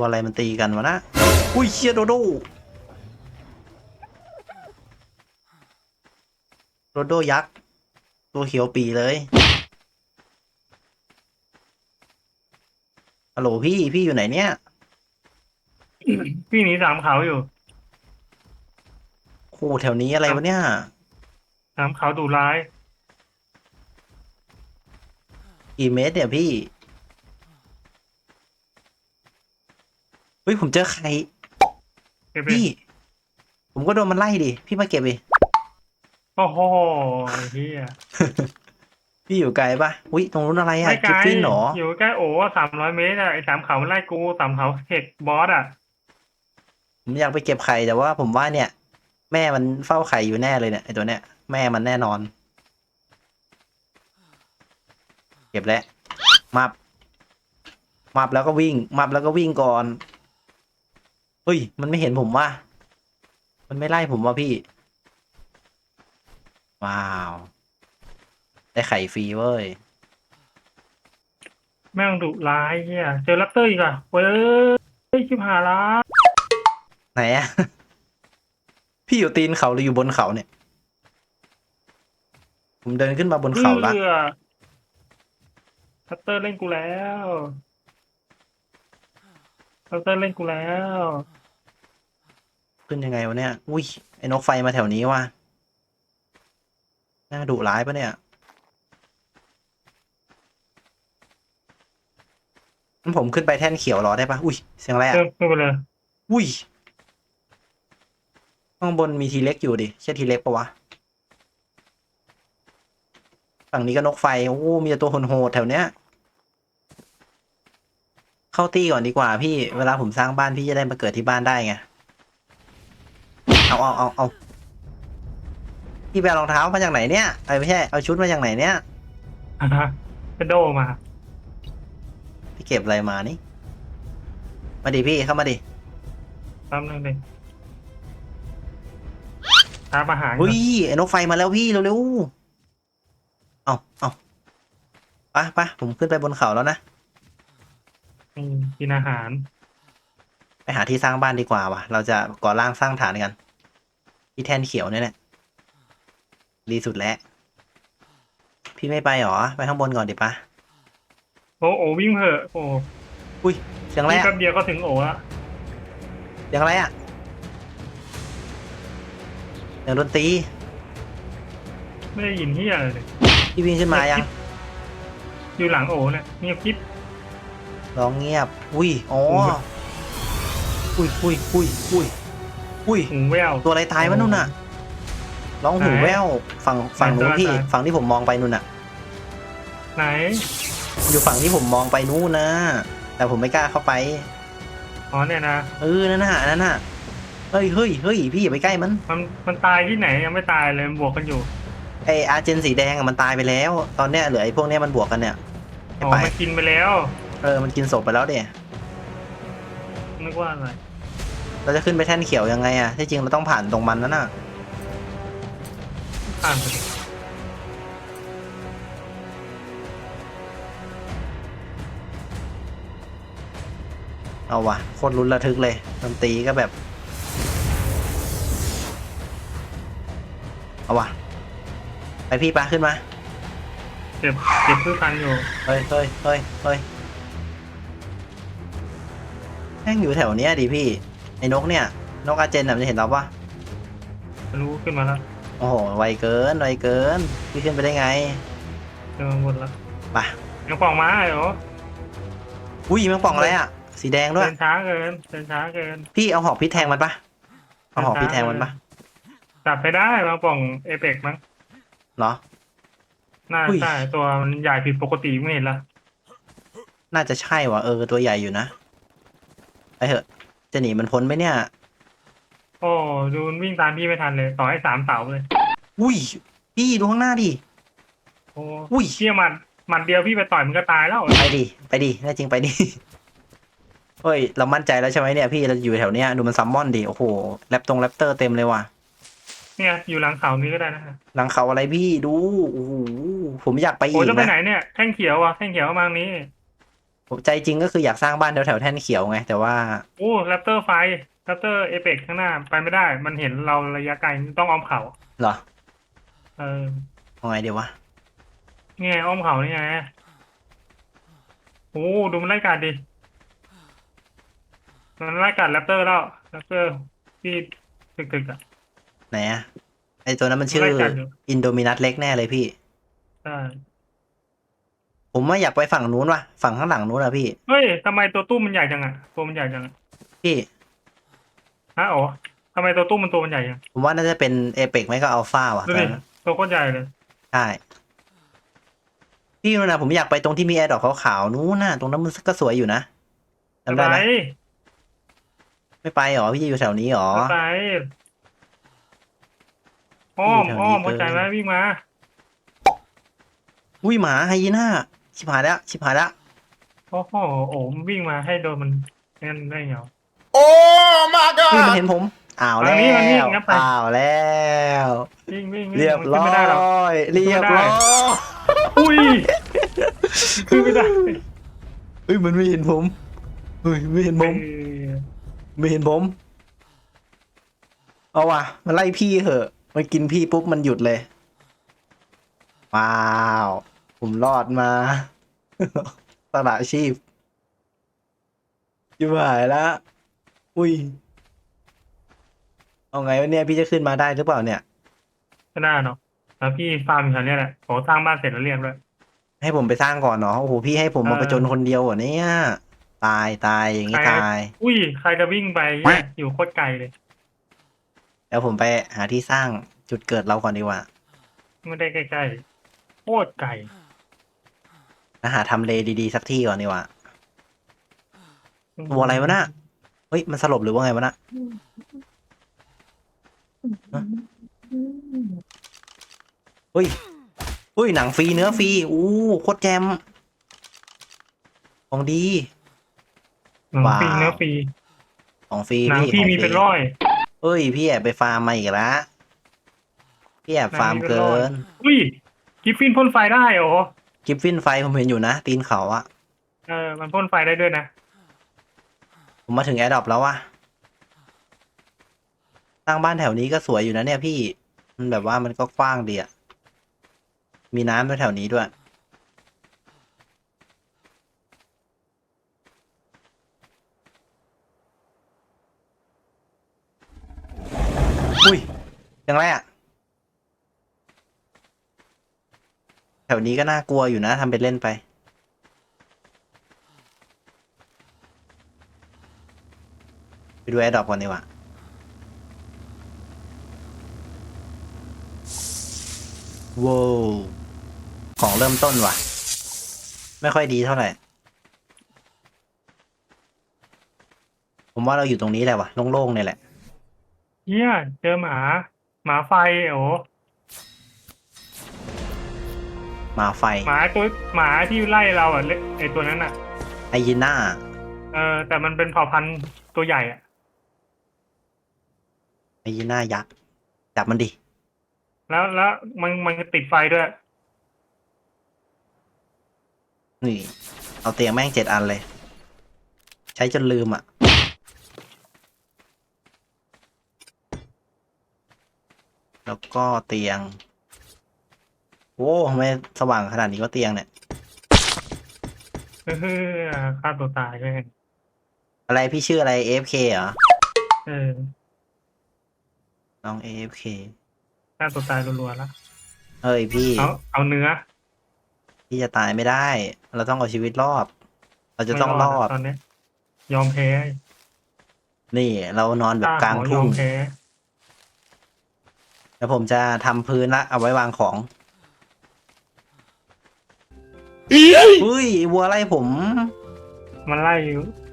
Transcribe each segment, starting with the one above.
ตัวอะไรมันตีกันวะนะ อุ้ยเชียโดโดโดโดยักษ์ ตัวเขียวปีเลยฮัลโหลพี่ พี่อยู่ไหนเนี่ย พี่หนีสามเขาอยู่โอ้แถวนี้อะไรวะเนี่ย สามเขาดุร้าย กี่เมตรเนี่ยพี่ เฮ้ยผมเจอใครเก็บไปพี่ ผมก็โดนมันไล่ดิพี่มาเก็บดิโอ้โหเฮียพี่อยู่ไกลปะอุ้ยตรงนู้นอะไรอะไม่ไกลกิฟฟินเหรออยู่ใกล้โอ้สามร้อยเมตรอะไอ้สามเขามันไล่กูสามเขาเทคบอสอะผมอยากไปเก็บไข่แต่ว่าผมว่าเนี่ย แม่มันเฝ้าไข่อยู่แน่เลยเนี่ยไอตัวเนี้ยแม่มันแน่นอน เก็บแล้วมับมับแล้วก็วิ่งมับแล้วก็วิ่งก่อนเฮ้ย มันไม่เห็นผมว่า มันไม่ไล่ผมว่ะพี่ ว้าว ได้ไข่ฟรีเว้ย แม่งดุร้ายเฮียเจอแรปเตอร์อีกอะเว้ยชิบหายละไหนอะพี่อยู่ตีนเขาหรืออยู่บนเขาเนี่ย ผมเดินขึ้นมาบนเขาละเบื่อแรปเตอร์เล่นกูแล้วแรปเตอร์เล่นกูแล้ว ขึ้นยังไงวะเนี่ย อุ้ย ไอ้นกไฟมาแถวนี้ว่ะ น่าดุร้ายปะเนี่ย งั้นผมขึ้นไปแท่นเขียวรอได้ปะอุ้ย เสียงอะไรเออะอไม่เป็นไรอุ้ย ข้างบนมีทีเล็กอยู่ดิ ใช่ทีเล็กปะวะ ฝั่งนี้ก็นกไฟ โอ้ มีแต่ตัวโหดๆแถวเนี้ย เข้าตี้ก่อนดีกว่าพี่ เวลาผมสร้างบ้านพี่จะได้มาเกิดที่บ้านได้ไง เอาเอาเอาเอาพี่ไปเอารองเท้ามาจากไหนเนี่ยไอ้ยไม่ใช่ เอาชุดมาจากไหนเนี่ยอะฮะเป็นโดมา พี่เก็บอะไรมานี่ มาดิพี่เข้ามาดิแป๊บนึงดิทำอาหารก่อนอุ้ยไอ้นกไฟมาแล้วพี่เร็วๆเอาเอาไปไปผมขึ้นไปบนเขาแล้วนะ อืมกินอาหาร ไปหาที่สร้างบ้านดีกว่าว่ะ เราจะก่อร่างสร้างฐานกัน ที่แท่นเขียวเนี่ยแหละดีสุดแล้ว พี่ไม่ไปหรอ ไปข้างบนก่อนดิปะโอ้โอวิ่งเหอะโอ้อุ้ยเสียงอะไรวิ่งอะแป๊บเดียวก็ถึงโอละเสียงอะไรอะเสียงดนตรีไม่ได้ยินที่อะไรเลยพี่วิ่งขึ้นมายังอยู่หลังโอเนี่ยเงียบกิ๊บ ร้องเงียบ อุ้ยอ๋ออุ้ยอุ้ยอุ้ยอุ้ย อุ้ย หูแวว ตัวอะไรตายวะนู่นน่ะร้องหูไหนแว่วฝั่งฝั่งนู้นไหนตัวพี่ตาย ฝั่งที่ผมมองไปนู่นน่ะ ไหน อยู่ฝั่งที่ผมมองไปนู่นนะแต่ผมไม่กล้าเข้าไป อ๋อเนี่ยนะ เออนั่นน่ะนั่นน่ะเฮ้ยเฮ้ยเฮ้ยพี่อย่าไปใกล้มันมัน มันตายที่ไหนยังไม่ตายเลยมันบวกกันอยู่ ไออาร์เจนสีแดงอะมันตายไปแล้ว ตอนเนี้ยเหลือไอพวกเนี้ยมันบวกกันเนี่ยไอ้อ๋อไปมันกินไปแล้ว เออมันกินศพไปแล้วเดี่ยนึกว่าอะไร เราจะขึ้นไปแท่นเขียวยังไงอะที่จริงเราต้องผ่านตรงมันนั่นน่ะผ่านไปดิเอาวะโคตรลุ้นระทึกเลยดนตรีก็แบบ เอาวะไปพี่ปะขึ้นมา เก็บเก็บพืชพันธุ์อยู่เฮ้ยเฮ้ยเฮ้ยเฮ้ยแม่งอยู่แถวเนี้ยดิพี่ ไอ้นกเนี่ย นกอาเจนน่ะมันจะเห็นเราปะรู้ขึ้นมาแล้วโอ้โห ไวเกิน ไวเกิน พี่ขึ้นไปได้ไงเจอหมดแล้วไปยังปล่องม้าเหรออุ้ยแมันป่องอะไรอะ สีแดงด้วย เดินช้าเกินเดินช้าเกิน พี่เอาหอกพิษแทงมันปะเอาหอกพิษแทงมันปะจับไปได้บางปล่องเอเปกมั้งเหรอ น่าอุ้ย ใช่ตัวมันใหญ่ผิดปกติไม่เห็นละน่าจะใช่ว่ะเออตัวใหญ่อยู่นะ ไปเถอะ จะหนีมันพ้นไหมเนี่ย โอ้ดูมันวิ่งตามพี่ไม่ทันเลย ต่อให้สามเสาเลย อุ้ย พี่ดูข้างหน้าดิ โอ้อุ้ย เชี่ยหมัดหมัดเดียวพี่ไปต่อยมันก็ตายแล้ว ไปดิ ไปดิแน่จริงไปดิ เฮ้ย เรามั่นใจแล้วใช่ไหมเนี่ยพี่ เราอยู่แถวเนี้ยดูมันซัมมอนดิ โอ้โห แรปตรงแรปเตอร์เต็มเลยว่ะ เนี่ยอยู่หลังเขานี้ก็ได้นะหลังเขาอะไรพี่ ดู โอ้โห ผมอยากไปโอ้อีกจะไปนะไหนเนี่ยแท่งเขียวอะแท่งเขียวมาทางนี้ ผมใจจริงก็คืออยากสร้างบ้านแถวแถวๆแท่นเขียวไง แต่ว่า โอ้แรปเตอร์ไฟแรปเตอร์เอเปกข้างหน้าไปไม่ได้ มันเห็นเราระยะไกลต้องอ้อมเขาเหรอเออเอาไงเดี๋ยววะนี่ไงอ้อมเขานี่ไงโอ้ดูมันไล่กัดดิมันไล่กัดแรปเตอร์แล้วแรปเตอร์ที่ตึกๆอะไหนอะไอตัวนั้นมันชื่อไล่กัดอยู่อินโดมินัสเล็กแน่เลยพี่ใช่ ผมว่าอยากไปฝั่งนู้นว่ะฝั่งข้างหลังนู้นอะพี่ เฮ้ยทำไมตัวตู้มันใหญ่จังอะตัวมันใหญ่จังอะพี่ ฮะอ๋อทำไมตัวตู้มันตัวมันใหญ่จังผมว่าน่าจะเป็นเอเปกไม่ก็อัลฟาว่ะดูตอนดินั้นตัวโคตรใหญ่เลยใช่พี่นู่นนะผมอยากไปตรงที่มีแอร์ดอกขาวๆนู้นน่ะตรงนั้นมันก็สวยอยู่นะจำได้ไหมไปไม่ไปหรอพี่อยู่แถวนี้หรอไปอ้อมอยู่แถวนี้อ้อมเกินเข้าใจไหมวิ่งมา อุ้ยหมาไฮยีน่า ชิบหายแล้วชิบหายแล้ว โอ้โหโอ้มวิ่งมาให้โดนมันนั่นได้เหรอ Oh my นี่มัน god! เห็นผมอ้าวมาแล้นี่มานี่วงับไป อ้าวแล้ว วิ่งวิ่งวิ่งเรียบมันร้ขึ้นอไม่ได้หรอก ยเรียบร้อยอุ้ยขึ้นไม่ได้เฮ้ยมันไม่เห็นผมเฮ้ยไม่เห็นผมเออไม่เห็นผม เอาว่ะ มันไล่พี่เหอะ มันกินพี่ปุ๊บมันหยุดเลย ว้าว ผมรอดมา สละชีพชิบหายละอุ้ย เอาไงวะเนี่ยพี่จะขึ้นมาได้หรือเปล่าเนี่ยไม่ได้เนาะแล้วพี่ฟาร์มอยู่แถวเนี้ยแหละโอ้สร้างบ้านเสร็จแล้วเรียบด้วย ให้ผมไปสร้างก่อนเนาะโอ้โหพี่ให้ผมมาเออ ประจนคนเดียวเหรอเนี่ยตายตายอย่างนี้ใครตาย อุ้ยใครจะวิ่งไปเนี่ยอยู่โคตรไกลเลยแล้วผมไปหาที่สร้างจุดเกิดเราก่อนดีกว่า ไม่ได้ใกล้ๆโคตรไกล แล้วหาทำเลดีๆสักที่ก่อนดีกว่าตัวอะไรวะน่ะเฮ้ย มันสลบหรือว่าไงวะน่ะเฮ้ยเฮ้ย หนังฟรีเนื้อฟรีอู้โคตรแจมของดีหนังฟรีว้าวเนื้อฟรีของฟรีหนังพี่พี่ของมีฟเป็นร้อยเฮ้ย พี่แอบไปฟาร์มมาอีกแล้วพี่แอบฟาร์มหนังมีเป็นเกิร้อยนอุ้ยกิฟฟินพ่นไฟได้เหรอ กิฟฟินไฟผมเห็นอยู่นะ ตีนเขาอะเออ มันพ่นไฟได้ด้วยนะ ผมมาถึงแอร์ดรอปแล้วว่ะสร้างบ้านแถวนี้ก็สวยอยู่นะเนี่ยพี่ มันแบบว่ามันก็กว้างดีอะมีน้ำแถวๆนี้ด้วย อุ้ยยังไรอะ ถวนี้ก็น่ากลัวอยู่นะทำเป็นเล่นไป ไปดูแอร์ดอปก่อนดีกว่าว้าวของเริ่มต้นว่ะ ไม่ค่อยดีเท่าไหร่ ผมว่าเราอยู่ตรงนี้แหละว่ะ โล่งๆเนี่ยแหละเฮียเจอหมา หมาไฟโอ้ หมาไฟหมาตัวหมาที่ไล่เราอะเล็กไอตัวนั้นอะ ไอยีน่า เออแต่มันเป็นเผ่าพันธุ์ตัวใหญ่อะ ไอยีน่ายักษ์จับมันดิ แล้วแล้วมันมันติดไฟด้วย นี่ เอาเตียงแม่งเจ็ดอันเลย ใช้จนลืมอะ แล้วก็เตียง โอ้ทำไมสว่างขนาดนี้ว่าเตียงเนี่ยเออฆ่าตัวตายเลยอะไรพี่ชื่ออะไร AFK เหรอ เออน้อง AFK ฆ่าตัวตายรัวๆแล้วเฮ้ยพี่ เอาเอาเนื้อพี่จะตายไม่ได้ เราต้องเอาชีวิตรอด เราจะต้องรอดไม่ตอนเนี้ยยอมแพ้นี่เรานอนแบบกลางหมอยทุ่องมแพ้แล้วผมจะทำพื้นละเอาไว้วางของ เฮ้ยวัวไล่ผม มันไล่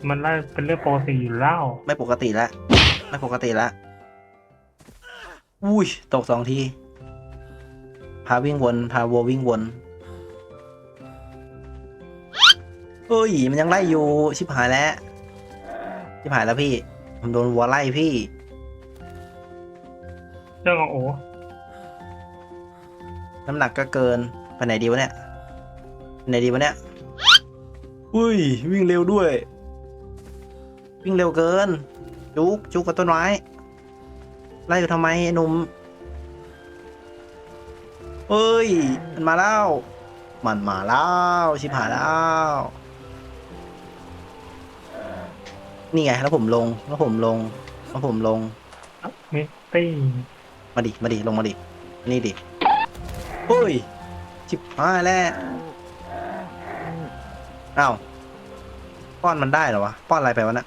มันไล่เป็นเรื่องปกติอยู่แล้วไม่ปกติแล้วไม่ปกติแล้วอุ้ยตกสองที พาวิ่งวน พาวัววิ่งวนเฮ้ยมันยังไล่อยู่ชิบหายแล้ว ชิบหายแล้วพี่ ผมโดนวัวไล่พี่ เรื่องของโอ้น้ำหนักก็เกินไปไหนดีวะเนี่ย ไปไหนดีวะเนี่ยออุ้ย วิ่งเร็วด้วย วิ่งเร็วเกิน จุกจุกกับต้นไม้ ไล่อยู่ทำไมไอ้หนุ่มเอ้ย มันมาแล้ว มันมาแล้วชิบหายแล้ว นี่ไง แล้วผมลง แล้วผมลง แล้วผมลงมิตี้มาดิ มาดิ ลงมาดิ นี่ดิเฮ้ย ชิบหายแล้ว อ้าวป้อนมันได้เหรอวะป้อนอะไรไปวะนะ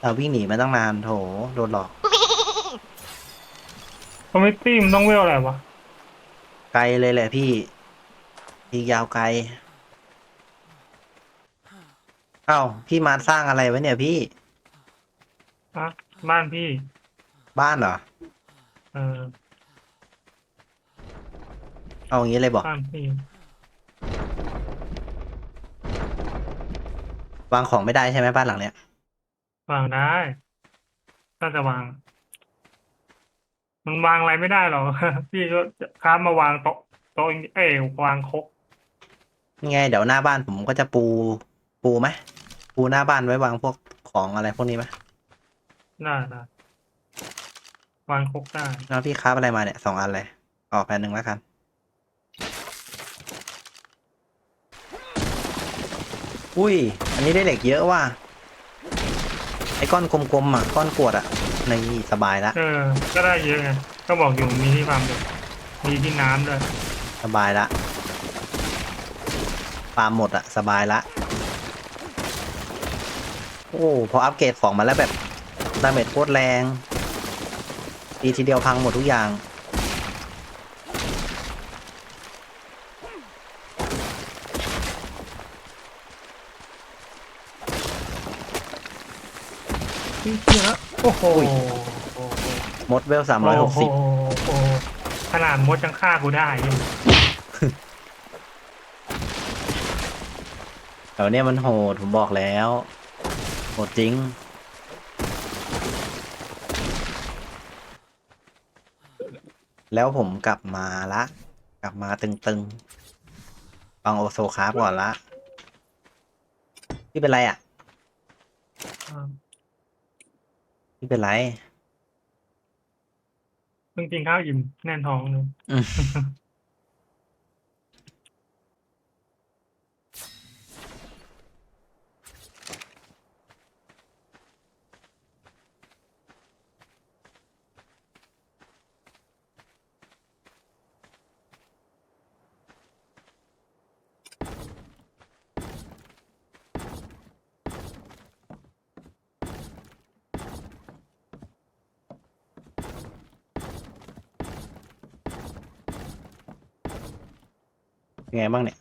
เราวิ่งหนีมาตั้งนานโถโดนหลอกคอมมิตี้มันต้องเวลอะไรวะไกลเลยแหละพี่อีกยาวไกลเอ้าพี่มาสร้างอะไรไว้เนี่ยพี่อะบ้านพี่ บ้านเหรอเออเอาอย่างนี้เลยบอกบ้านพี่ วางของไม่ได้ใช่ไหมบ้านหลังเนี้ยวางได้ถ้าจะวาง มันวางอะไรไม่ได้หรอก พี่ก็จะค้ามาวางโต๊ะโต๊ะเอ้ยวางครกนี่ไง เดี๋ยวหน้าบ้านผมก็จะปู ปูไหมปูหน้าบ้านไว้วางพวกของอะไรพวกนี้ไหมได้ได้วางครกได้แล้วพี่ค้าบอะไรมาเนี่ยสองอันเลยออกแผ่นหนึ่งแล้วกัน อุ้ย อันนี้ได้เหล็กเยอะว่ะ ไอ้ก้อนกลมๆอะ ก้อนกรวดอะในสบายละ เออ ก็ได้เยอะไง ก็บอกอยู่มีที่ฟาร์มด้วยมีที่น้ำด้วยสบายละฟาร์มหมดอะสบายละ โอ้พออัปเกรดของมาแล้วแบบดาเมจโคตรแรงตีทีเดียวพังหมดทุกอย่าง พี่เยอะโอ้โหอุ้ยมดเวลสามร้อยหกสิบโอ้โหขนาดมดยังฆ่ากูได้อยู่แถวเนี้ยมันโหดผมบอกแล้ว โหดจริง แล้วผมกลับมาละ กลับมาตึงๆฟังโอโซคาร์ก่อนละพี่เป็นไรอะ พี่เป็นไร เพิ่งกินข้าวอิ่มแน่นท้องเลย อืม ไงบ้างเนี่ย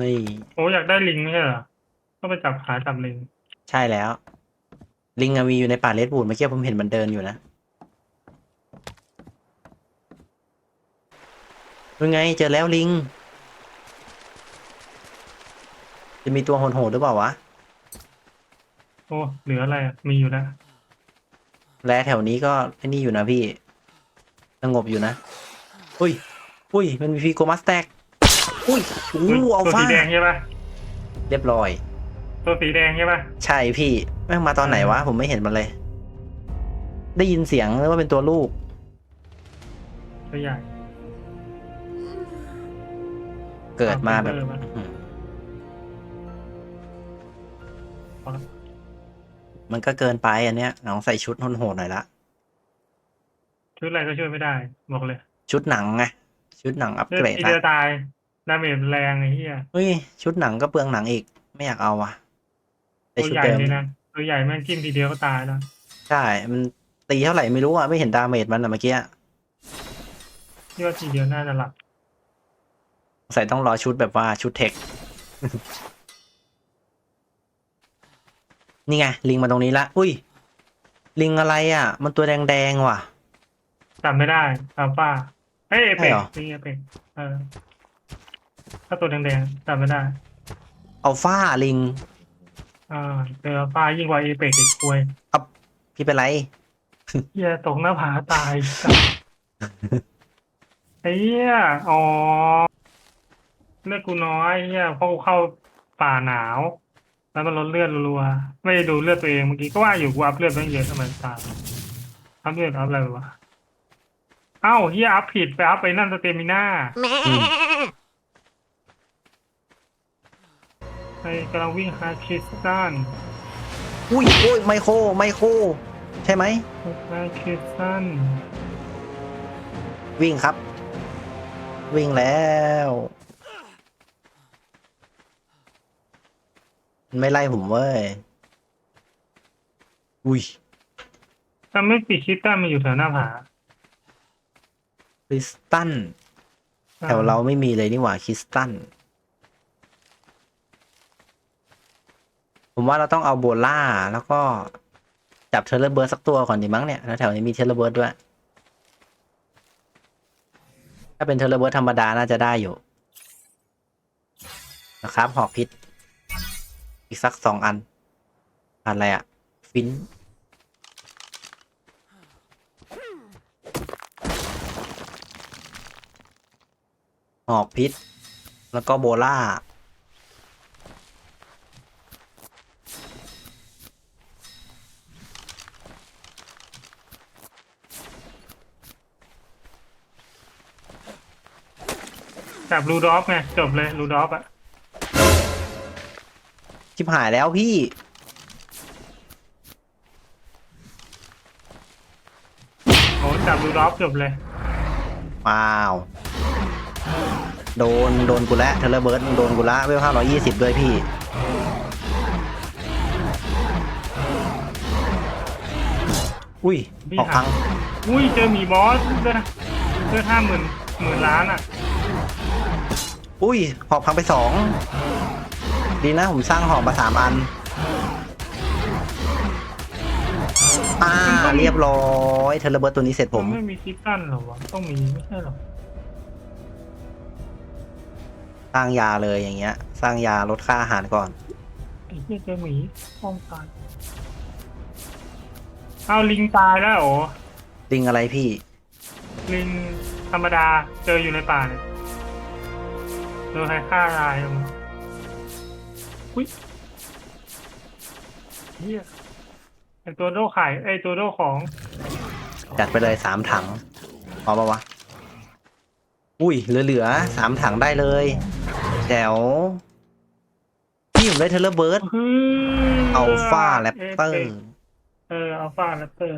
นี่โอ้อยากได้ลิงไม่ใช่เหรอก็ไปจับขาจับลิง ใช่แล้ว ลิงอะมีอยู่ในป่าเลดบูดเมื่อกี้ผมเห็นมันเดินอยู่นะเป็นไงเจอแล้วลิง จะมีตัวโหดๆหรือเปล่าวะ โอ้เหลืออะไรอะมีอยู่แล้ว แลแถวนี้ก็ไอ้นี่อยู่นะพี่ สงบอยู่นะอุ้ยอุ้ย มันมีฟีโกมัสแตกอุ้ยอู้อัลตัวฟาสีแดงใช่ปะเรียบร้อย ตัวสีแดงใช่ปะใช่พี่แม่งมาตอนไหนวะ ผมไม่เห็นมันเลย ได้ยินเสียงเลยว่าเป็นตัวลูก ตัวใหญ่ เกิดมาแบบเออมันอื้อหือมันก็เกินไปอันเนี้ยน้องใส่ชุดโหดๆหน่อยละ ชุดอะไรก็ช่วยไม่ได้บอกเลยชุดหนังไงชุดหนังอัปเลือเกรดดทีละเดียวตายดาเมจแรงไอ้เหี้ยเฮ้ยชุดหนังก็เปลืองหนังอีกไม่อยากเอาว่ะแต่ตัวชุดใหญ่เดิมเลยนะตัวใหญ่แม่งจิ้มทีเดียวก็ตายแล้วใช่มันตีเท่าไหร่ไม่รู้อะไม่เห็นดาเมจมันอะเมื่อกี้ที่ว่าทีเดียวน่าจะหลับใส่ต้องรอชุดแบบว่าชุดเทค นี่ไงลิงมาตรงนี้ละอุ้ย ลิงอะไรอะ มันตัวแดงๆว่ะ จำไม่ได้อัลฟาเอ้ยเอใช่เปกเหรอลิงเอเปกเออถ้าตัวแดงๆจำไม่ได้อัลฟาลิงอ่าเจออัลฟายิ่งกว่าเอเปกอีกควยพี่เป็นไร เหี้ยตกหน้าผาตายไอ้เหี้ยอ๋อเลือดกูน้อยเหี้ยเพราะกูเข้าป่าหนาว แล้วมันลดเลือดรัวๆไม่ได้ดูเลือดตัวเองเมื่อกี้ก็ว่าอยู่กูอัพเลือดไม่เยอะทำไมตายอัพเลือดอัพอะไรวะ เอ้าเฮียอัพผิดไปอัพไปนั่นสเตมิน่าอืมไอ้กำลังวิ่งหาคริสตันอุ้ยโอ้ยไมโครไมโครใช่ไหมหาคริสตันวิ่งครับ วิ่งแล้วมันไม่ไล่ผมเว้ย อุ้ยถ้าไม่ปิดคริสตันมันอยู่แถวหน้าผา คริสตันแถวเราไม่มีเลยนี่หว่าคริสตันผมว่าเราต้องเอาโบล่าแล้วก็จับเทเลเบิร์ดสักตัวก่อนดีมั้งเนี่ยแล้วแถวนี้มีเทเลเบิร์ดด้วย ถ้าเป็นเทเลเบิร์ดธรรมดาน่าจะได้อยู่ นะครับหอกพิษ อีกสักสองอันอะไรอะฟิน หอกพิษ แล้วก็โบล่า จับรูดอฟไงจบเลยรูดอฟอะชิบหายแล้วพี่ โอ้จับรูดอฟจบเลยว้าว โดนโดนกูแล้วเทเลเบิร์ดโดนกูละเวลห้าร้อยี่สิบด้วยพี่ อุ้ยพี่ออกหาพังอุ้ยเจอหมีบอสเลือดเลือดห้าหมื่นหมื่นล้านอะอุ้ยหอกพังไปสองดีนะผมสร้างหอกมาสามอันอ่าเรียบร้อยเทเลเบิร์ดตัวนี้เสร็จผมนไม่มีคริสตันเหรอวะต้องมีไม่ใช่เหรอ สร้างยาเลยอย่างเงี้ย สร้างยาลดค่าอาหารก่อนไอ้เหี้ยเจอหมีป้องกันเอาลิงตายแล้วเหรอลิงอะไรพี่ ลิงธรรมดาเจออยู่ในป่าเนี่ยโดนใครฆ่าตายมั้งอุ้ยเฮียไอตัวโดไข่ไอตัวโดของจัดไปเลยสามถังพอปะวะ อุ้ยเหลือๆสามถังได้เลย แจ๋วพี่ผมได้เทเลเบิร์ดฮือัลฟาแรปเตอร์ เอออัลฟาแรปเตอร์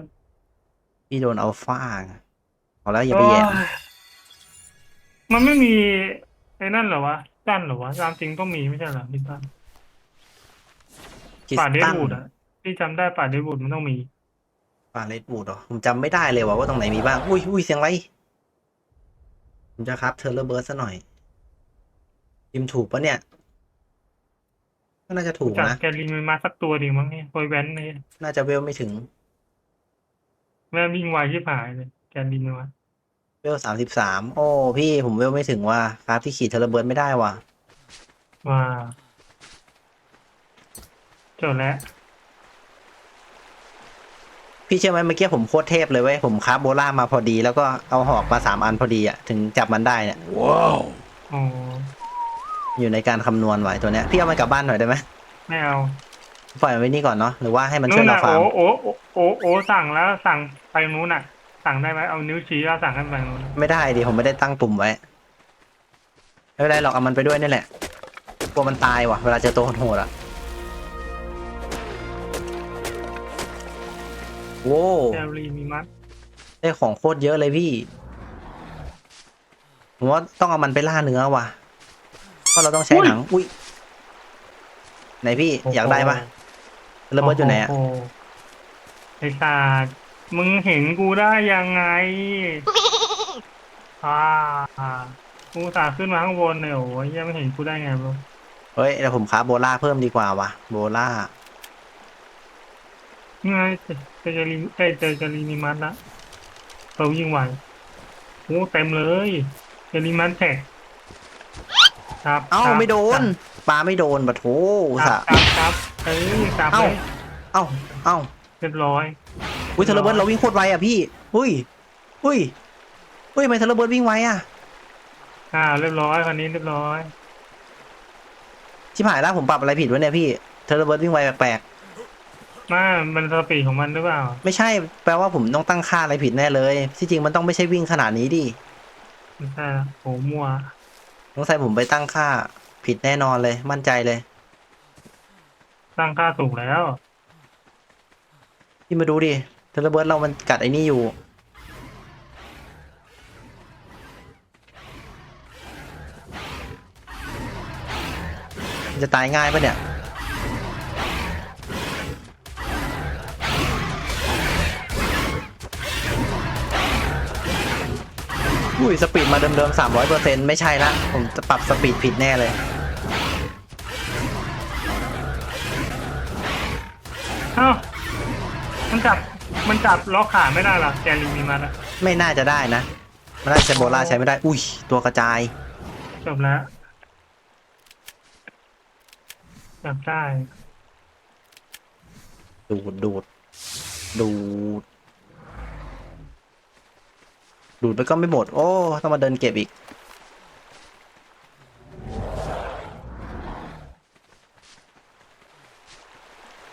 พี่โดนอัลฟาเอาแล้วอย่าไปแย่มันไม่มีไอ้นั่นเหรอวะตั้นเหรอวะตามจริงต้องมีไม่ใช่เหรอพี่ตั้นคริสป่าเดตันวูดอะที่จำได้ป่าเดวูดมันต้องมีป่าเลดบูดเหรอผมจำไม่ได้เลยว่าว่าตรงไหนมีบ้าง อุ้ยอุ้ยเสียงอะไรผมจะครับเทเลเบิร์ดซะหน่อย พิมพ์ถูกปะเนี่ย ก็น่าจะถูกจากนะ แกลินมันมาสักตัวดิมั้งเนี่ยโอยแว้นเนี่ยน่าจะเวลไม่ถึง แม่งวิ่งไวที่ผายเลยแกลินมันวะเวลสามสิบสาม โอ้ พี่ผมเวลไม่ถึงว่าครับที่ขี่เทเลเบิร์ดไม่ได้ว่ะ ว่าจบแล้วพี่เชื่อไหมเมื่อกี้ผมโคตรเทพเลยเว้ย ผมคราฟโบล่ามาพอดี แล้วก็เอาหอกมาสามอันพอดีอะถึงจับมันได้เนี่ยอ๋อ อยู่ในการคำนวณไว้ตัวเนี้ยพี่เอามันกลับบ้านหน่อยได้ไหมไม่เอาปล่อยมันไว้นี่ก่อนเนาะหรือว่าให้มันช่วยเราน่ะฟาร์มโอ้โอ้โอ้โอ้โอ้สั่งแล้วสั่งไปนู้นน่ะ สั่งได้ไหมเอานิ้วชี้แล้วสั่งให้ไปนู้นไม่ได้ดิผมไม่ได้ตั้งปุ่มไว้ไม่เป็นไรหรอกเอามันไปด้วยนี่แหละกลัวมันตายว่ะ เวลาเจอตัวโหดๆอะโว้แกลีมีมัดได้ของโคตรเยอะเลยพี่ผมว่าต้องเอามันไปล่าเนื้อว่ะเพ ราะเราต้องใช้หนังอุ้ยไหนพี่อยากได้ปะระเบิดอยู่ไหนอะโโไอ้สัตว์มึงเห็นกูได้ยังไงอ่ากูสาห์ขึ้นมาข้างบนเนี่ยโอ้ยยังไม่เห็นกูได้ไงบรเฮ้ยเดี๋ยวผมค้าโบล่าเพิ่มดีกว่าว่ะโบล่านี่ไงเจอเจอจะรีเอ้ยเจอจะรีมีมัดละเรายิงไหวโอ้เต็มเลยเจอรีมัดแท็ก ครับเอ้าครับไม่โดนปลาไม่โดนปะโถคสะรับครับครับเอ้ยครับเอ้าเลยเอ้าเอ้าเรียบร้อย อุ้ยเทเลเบิร์ดเราวิ่งโคตรไวอะพี่อุ้ยอุ้ยอุ้ยทำไมเทเลเบิร์ดวิ่งไวอะอ่า เรียบร้อยคันนี้เรียบร้อย ชิบหายแล้วผมปรับอะไรผิดวะเนี่ยพี่เทเลเบิร์ดวิ่งไวแปลกมามันสปีดของมันหรือเปล่า ๆไม่ใช่แปลว่าผมต้องตั้งค่าอะไรผิดแน่เลยที่จริงมันต้องไม่ใช่วิ่งขนาดนี้ดิ ไม่ใช่ละโหมัว สงสัยผมไปตั้งค่าผิดแน่นอนเลย มั่นใจเลย ตั้งค่าถูกแล้ว พี่มาดูดิเทเลเบิร์ดเรามันกัดไอ้นี่อยู่มันจะตายง่ายปะเนี่ย อุ้ยสปีดมาเดิมๆสามร้อยเปอร์เซ็นไม่ใช่ละ ผมจะปรับสปีดผิดแน่เลยเอ้ามันจับ มันจับล็อกขาไม่ได้หรอแกลิงมีมันอะไม่น่าจะได้นะ มันน่าจะโบราใช้ไม่ได้ อุ้ย ตัวกระจาย จบแล้วจับได้ ดูดดูดดูด ดูดไปก็ไม่หมด โอ้ ต้องมาเดินเก็บอีก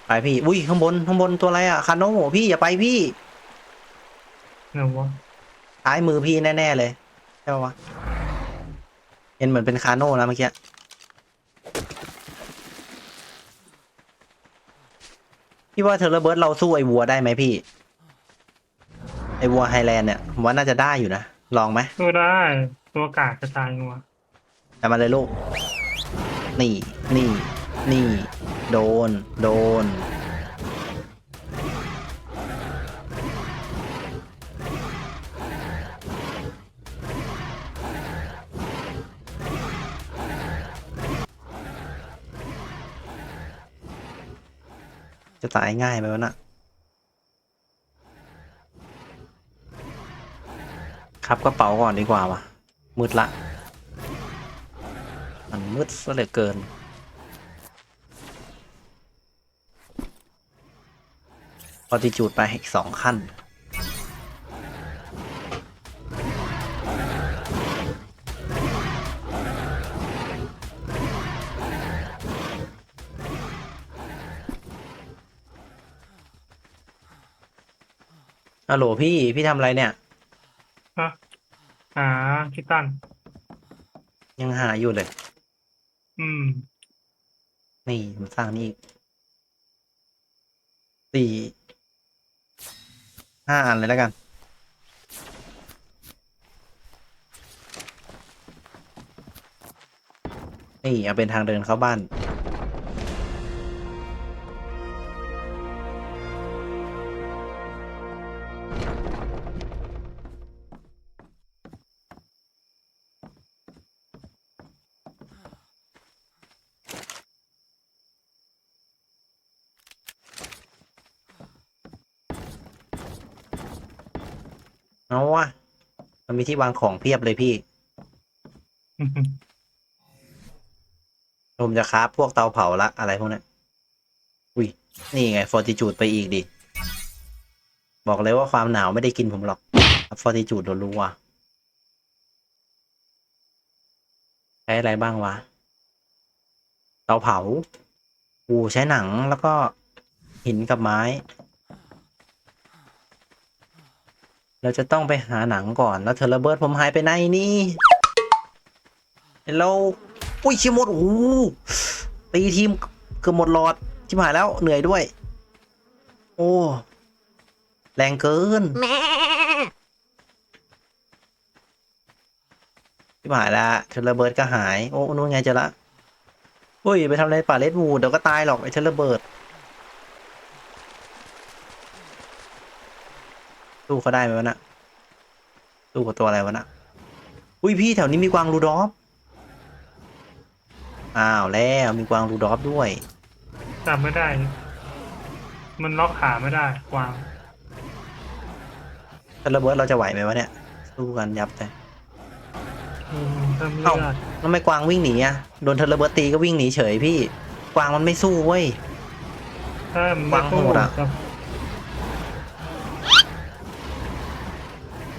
ไปพี่ อุ้ย ข้างบน ข้างบนตัวอะไรอะ คาโน่พี่ อย่าไปพี่เงาวะซ้ายมือพี่แน่ ๆ เลย ใช่ปะวะ เห็นเหมือนเป็นคาโน่นะเมื่อกี้พี่ว่าเทเลเบิร์ดเราสู้ไอ้วัวได้ไหมพี่ไอ้วัวไฮแลนด์เนี่ยผมว่าน่าจะได้อยู่นะ ลองไหมสู้ได้ ตัวกากกระจายงัวแต่มาเลยลูก นี่ นี่ นี่ โดน โดน จะตายง่ายไหมวะน่ะับกระเป๋าก่อนดีกว่าวะมืดละ มันมืดซะเหลือเกิน พอติจูดไปอีกสองขั้นฮัลโหลพี่ พี่ทำอะไรเนี่ย ฮะ อ่าคิดตัน ยังหาอยู่เลย อืม นี่ผมสร้างนี่อีกสี่ห้าอันเลยแล้วกัน นี่เอาเป็นทางเดินเข้าบ้าน มีที่วางของเพียบเลยพี่ ผมจะคราฟพวกเตาเผาละอะไรพวกนี้ยอุ้ย นี่ไงฟอร์ติจูดไปอีกดิ บอกเลยว่าความหนาวไม่ได้กินผมหรอกฟอร์ติจูดโดนรู้ว่ะใช้อะไรบ้างวะ เตาเผา อูใช้หนังแล้วก็หินกับไม้ เราจะต้องไปหาหนังก่อนแล้วเทเลเบิดผมหายไปไหนนี่เฮลโลอุ้ยชิมหมดโอ้โหตีทีมเกือบหมดหลอดชิมหายแล้วเหนื่อยด้วย โอ้แรงเกินชิมหายละเทเลเบิดก็หาย โอ้นู่นไงเจอละอุ้ยไปทำอะไรป่าเลดวูดเดี๋ยวก็ตายหรอกไอ้เทเลเบิด สู้เขาได้ไหมวะน่ะสู้กับตัวอะไรวะน่ะอุ้ยพี่แถวนี้มีกวางรูดอฟอ้าวแล้วมีกวางรูดอฟด้วยจับไม่ได้ มันล็อกขาไม่ได้ กวางถ้าระเบิดเราจะไหวไหมวะเนี่ย สู้กันยับแต่อืมเพิ่มเลืเอ้าอดแล้วทำไมกวางวิ่งหนีอะโดนเทเลเบิร์ตตีก็วิ่งหนีเฉยพี่ กวางมันไม่สู้เว้ย ถ้ามันวางไม่สู้โหดอะ จะ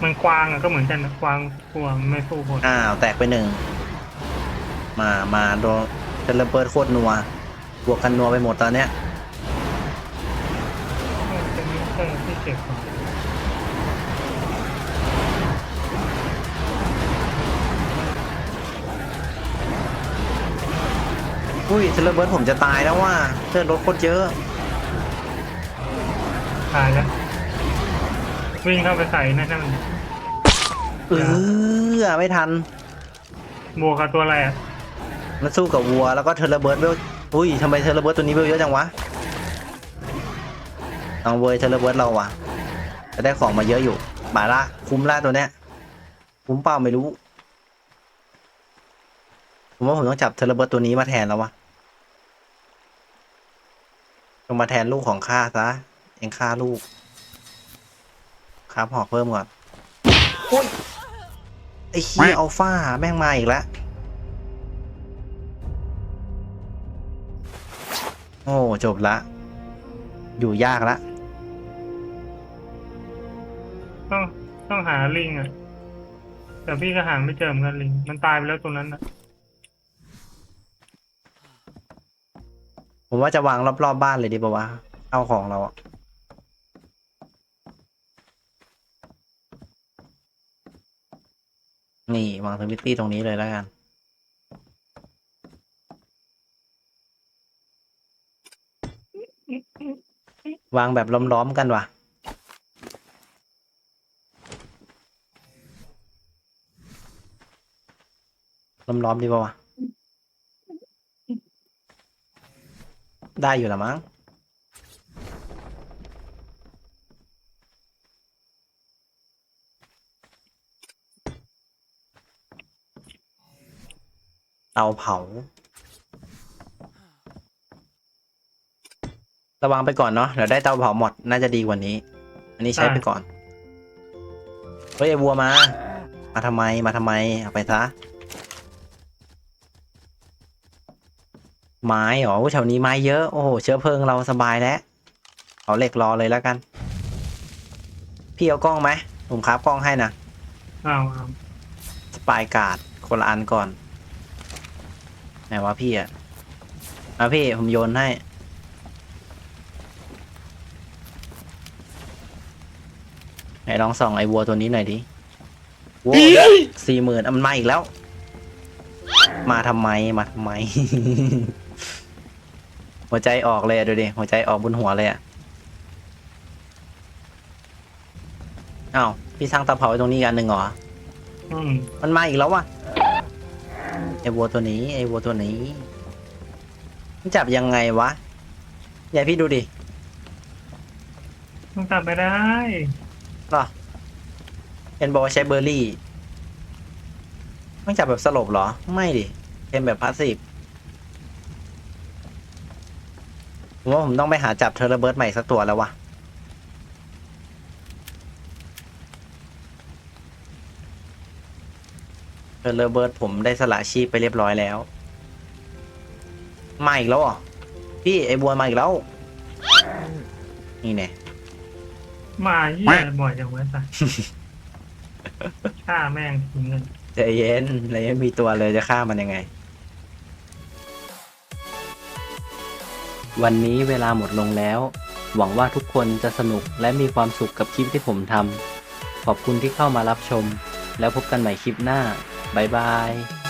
มมันกวางอะก็เหมือนกันนะกวางกลัวมันไม่สู้คนอ้าวแตกไปหนึ่ง มามาโดนเทเลเบิร์ดโคตรนัวบวกกันนัวไปหมดตอนเนี้ยเออเป็นมิเตอร์ที่เจ็บกว่าอุ้ยเทเลเบิร์ดผมจะตายแล้วว่าเลือดรถโคตรเยอะ ตายแล้ววิ่งเข้าไปใส่นั่นนั่นมัน เออไม่ทันบวกกับตัวอะไรอะมันสู้กับวัวแล้วก็เทเลเบิร์ดเวลอุ้ยทำไมเทเลเบิร์ดตัวนี้เวลเยอะจังวะเอาเวยเทเลเบิร์ดเราว่ะจะได้ของมาเยอะอยู่มาละคุ้มละตัวเนี้ยคุ้มเปล่าไม่รู้ผมว่าผมต้องจับเทเลเบิร์ดตัวนี้มาแทนแล้ววะลงมาแทนลูกของข้าซะเองฆ่าลูก ครับหอกเพิ่มก่อนโอ้ย ไอ้เฮียอัลฟาแม่งมาอีกแล้ว โอ้จบละ อยู่ยากละ ต้องต้องหาลิงอะ แต่พี่ก็หาไม่เจอเหมือนกันลิง มันตายไปแล้วตัวนั้นอะ ผมว่าจะวางรอบๆบบ้านเลยดีป่าวะเอาของเราอะ นี่วางสวิตตี้ตรงนี้เลยแล้วกัน วางแบบล้อมๆกันว่ะ ล้อมๆดีป่าวะ ได้อยู่ละมั้ง เตาเผา ระวังไปก่อนเนาะเดี๋ยวได้เตาเผาหมดน่าจะดีกว่านี้ อันนี้ใช้อะไปก่อนเฮ้ยไอ้วัวมา มาทำไมมาทำไมเอาไปซะไม้เหรออุ๊ยแถวนี้ไม้เยอะโอ้โหเชื้อเพลิงเราสบายแล้วเอาเหล็กรอเลยแล้วกัน พี่เอากล้องไหมผมครับกล้องให้นะเอาเอาสปายการ์ดคนละอันก่อนไหน วะพี่อะมาพี่ผมโยนให้ ไหนลองส่องไอ้วัวตัวนี้หน่อยดิวัวสี่หมื่นมันมาอีกแล้ว มาทำไมมาทำไม หัวใจออกเลยอะดูดิ หัวใจออกบนหัวเลยอะอ้าวพี่สร้างเตาเผาไว้ตรงนี้อีกอันหนึ่งเหรอ อืมมันมาอีกแล้วว่ะ ไอ้วัวตัวนี้ ไอ้วัวตัวนี้มันจับยังไงวะยายพี่ดูดิต้องตัดไปได้หรอเห็นบอกว่าใช้เบอร์รี่มันจับแบบสลบเหรอ ไม่ดิเป็นแบบพาสซีฟผมว่าผมต้องไปหาจับเทอร์เบิร์ดใหม่สักตัวแล้ววะ เทอร์เบิร์ดผมได้สละชีพไปเรียบร้อยแล้ว มาอีกแล้วเหรอพี่ไอ้บัวมาอีกแล้ว นี่แน่มาเยี่ยบ่อยจังเว้ยสัสฆ่าแม่งทิ้งเลยใจเย็นเลยไม่มีตัวเลยจะฆ่ามันยังไง วันนี้เวลาหมดลงแล้ว หวังว่าทุกคนจะสนุกและมีความสุขกับคลิปที่ผมทำขอบคุณที่เข้ามารับชม แล้วพบกันใหม่คลิปหน้า บ๊ายบาย